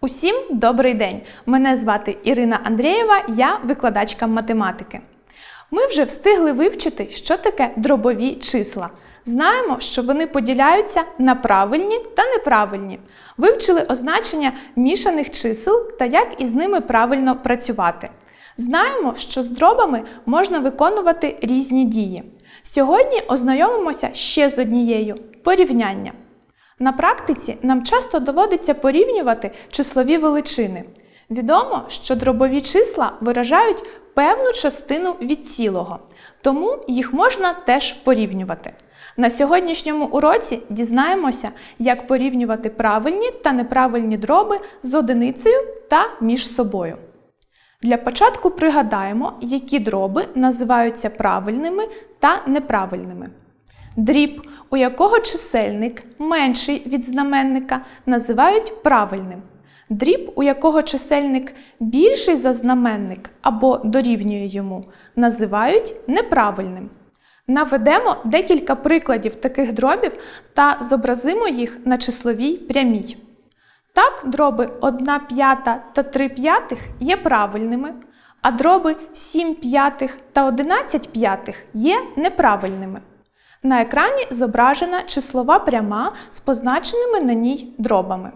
Усім добрий день! Мене звати Ірина Андрієва, я викладачка математики. Ми вже встигли вивчити, що таке дробові числа. Знаємо, що вони поділяються на правильні та неправильні. Вивчили означення мішаних чисел та як із ними правильно працювати. Знаємо, що з дробами можна виконувати різні дії. Сьогодні ознайомимося ще з однією порівняння. На практиці нам часто доводиться порівнювати числові величини. Відомо, що дробові числа виражають певну частину від цілого, тому їх можна теж порівнювати. На сьогоднішньому уроці дізнаємося, як порівнювати правильні та неправильні дроби з одиницею та між собою. Для початку пригадаємо, які дроби називаються правильними та неправильними. Дріб, у якого чисельник менший від знаменника, називають правильним. Дріб, у якого чисельник більший за знаменник або дорівнює йому, називають неправильним. Наведемо декілька прикладів таких дробів та зобразимо їх на числовій прямій. Так, дроби 1 п'ята та 3 п'ятих є правильними, а дроби 7 п'ятих та 11 п'ятих є неправильними. На екрані зображена числова пряма з позначеними на ній дробами.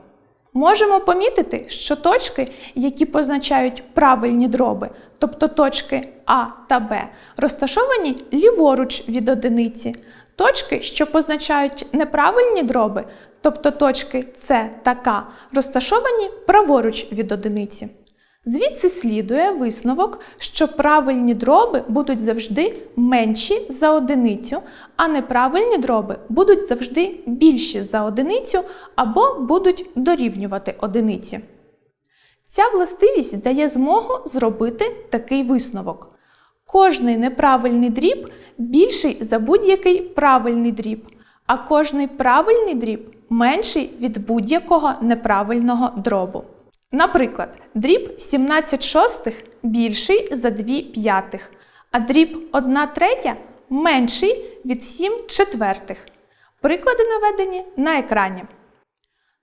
Можемо помітити, що точки, які позначають правильні дроби, тобто точки А та Б, розташовані ліворуч від одиниці. Точки, що позначають неправильні дроби, тобто точки С та К, розташовані праворуч від одиниці. Звідси слідує висновок, що правильні дроби будуть завжди менші за одиницю, а неправильні дроби будуть завжди більші за одиницю або будуть дорівнювати одиниці. Ця властивість дає змогу зробити такий висновок. Кожний неправильний дріб більший за будь-який правильний дріб, а кожний правильний дріб менший від будь-якого неправильного дробу. Наприклад, дріб 17 шостих більший за 2 п'ятих, а дріб 1 третя менший від 7 четвертих. Приклади наведені на екрані.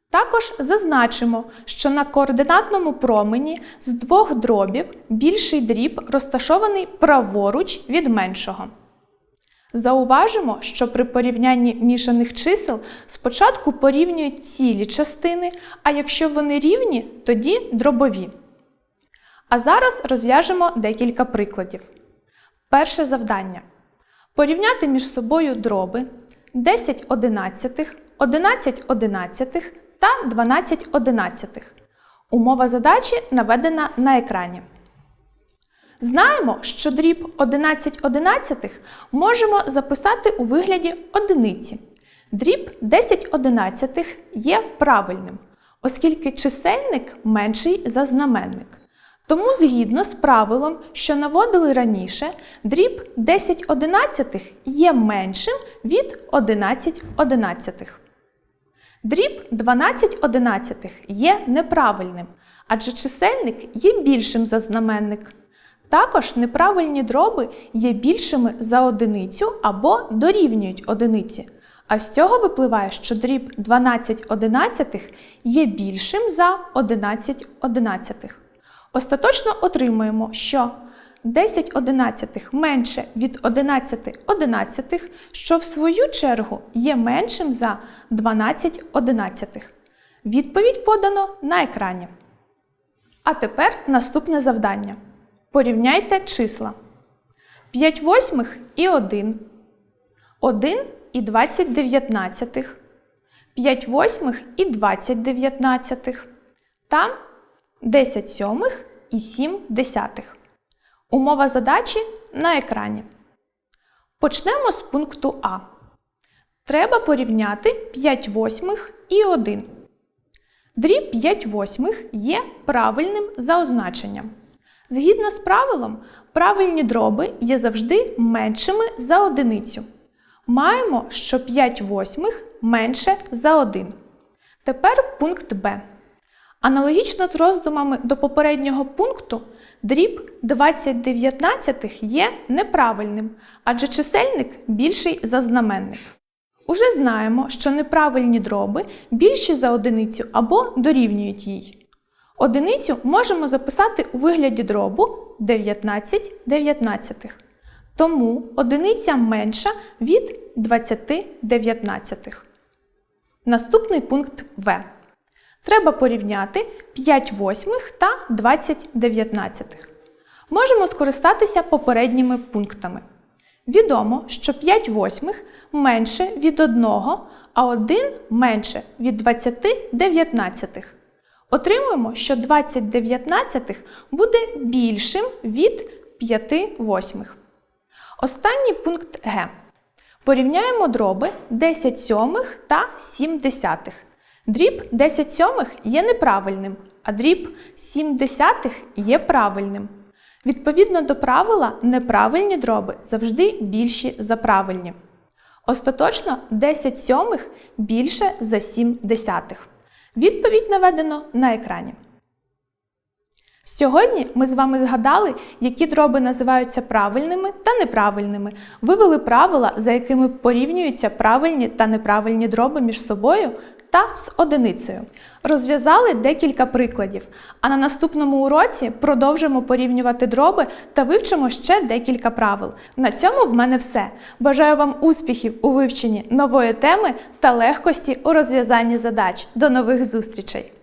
Також зазначимо, що на координатному промені з двох дробів більший дріб розташований праворуч від меншого. Зауважимо, що при порівнянні мішаних чисел спочатку порівнюють цілі частини, а якщо вони рівні, тоді дробові. А зараз розв'яжемо декілька прикладів. Перше завдання. Порівняти між собою дроби 10 одинадцятих, 11 одинадцятих та 12 одинадцятих. Умова задачі наведена на екрані. Знаємо, що дріб 11 одинадцятих можемо записати у вигляді одиниці. Дріб 10 одинадцятих є правильним, оскільки чисельник менший за знаменник. Тому, згідно з правилом, що наводили раніше, дріб 10 одинадцятих є меншим від 11 одинадцятих. Дріб 12 одинадцятих є неправильним, адже чисельник є більшим за знаменник. Також неправильні дроби є більшими за одиницю або дорівнюють одиниці. А з цього випливає, що дріб 12 одинадцятих є більшим за 11 одинадцятих. Остаточно отримуємо, що 10 одинадцятих менше від 11 одинадцятих, що в свою чергу є меншим за 12 одинадцятих. Відповідь подано на екрані. А тепер наступне завдання. Порівняйте числа. 5 восьмих і 1. 1 і 20 дев'ятнадцятих. 5 восьмих і 20 дев'ятнадцятих. Та 10 сьомих і 7 десятих. Умова задачі на екрані. Почнемо з пункту А. Треба порівняти 5 восьмих і 1. Дріб 5 восьмих є правильним за означенням. Згідно з правилом, правильні дроби є завжди меншими за одиницю. Маємо, що 5 восьмих менше за 1. Тепер пункт Б. Аналогічно з роздумами до попереднього пункту, дріб 20 дев'ятнадцятих є неправильним, адже чисельник більший за знаменник. Уже знаємо, що неправильні дроби більші за одиницю або дорівнюють їй. Одиницю можемо записати у вигляді дробу 19 дев'ятнадцятих. Тому одиниця менша від 20 дев'ятнадцятих. Наступний пункт В. Треба порівняти 5 восьмих та 20 дев'ятнадцятих. Можемо скористатися попередніми пунктами. Відомо, що 5 восьмих менше від 1, а 1 менше від 20 дев'ятнадцятих. Отримуємо, що 20 дев'ятнадцятих буде більшим від 5 восьмих. Останній пункт Г. Порівняємо дроби 10 сьомих та 7 десятих. Дріб 10 сьомих є неправильним, а дріб 7 десятих є правильним. Відповідно до правила, неправильні дроби завжди більші за правильні. Остаточно 10 сьомих більше за 7 десятих. Відповідь наведено на екрані. Сьогодні ми з вами згадали, які дроби називаються правильними та неправильними. Вивели правила, за якими порівнюються правильні та неправильні дроби між собою та з одиницею. Розв'язали декілька прикладів. А на наступному уроці продовжимо порівнювати дроби та вивчимо ще декілька правил. На цьому в мене все. Бажаю вам успіхів у вивченні нової теми та легкості у розв'язанні задач. До нових зустрічей!